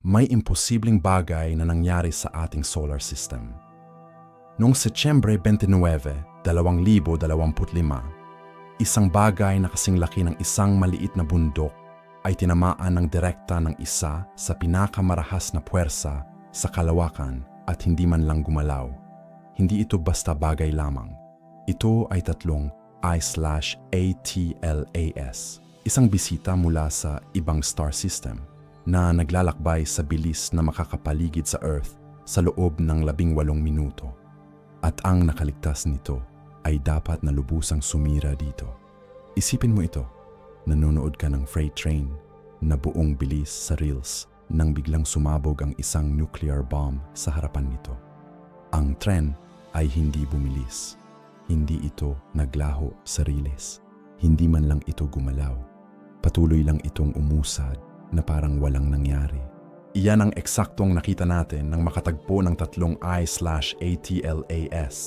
may imposibleng bagay na nangyari sa ating solar system. Noong Setyembre 29, 2025, isang bagay na kasing laki ng isang maliit na bundok ay tinamaan ng direkta ng isa sa pinakamarahas na puwersa sa kalawakan at hindi man lang gumalaw. Hindi ito basta bagay lamang. Ito ay tatlong I-ATLAS, isang bisita mula sa ibang star system na naglalakbay sa bilis na makakapaligid sa Earth sa loob ng labing walong minuto. At ang nakaligtas nito ay dapat na lubusang sumira dito. Isipin mo ito, nanonood ka ng freight train na buong bilis sa rails nang biglang sumabog ang isang nuclear bomb sa harapan nito. Ang tren ay hindi bumilis. Hindi ito naglaho sa riles. Hindi man lang ito gumalaw. Patuloy lang itong umusad na parang walang nangyari. Iyan ang eksaktong nakita natin nang makatagpo ng tatlong I-ATLAS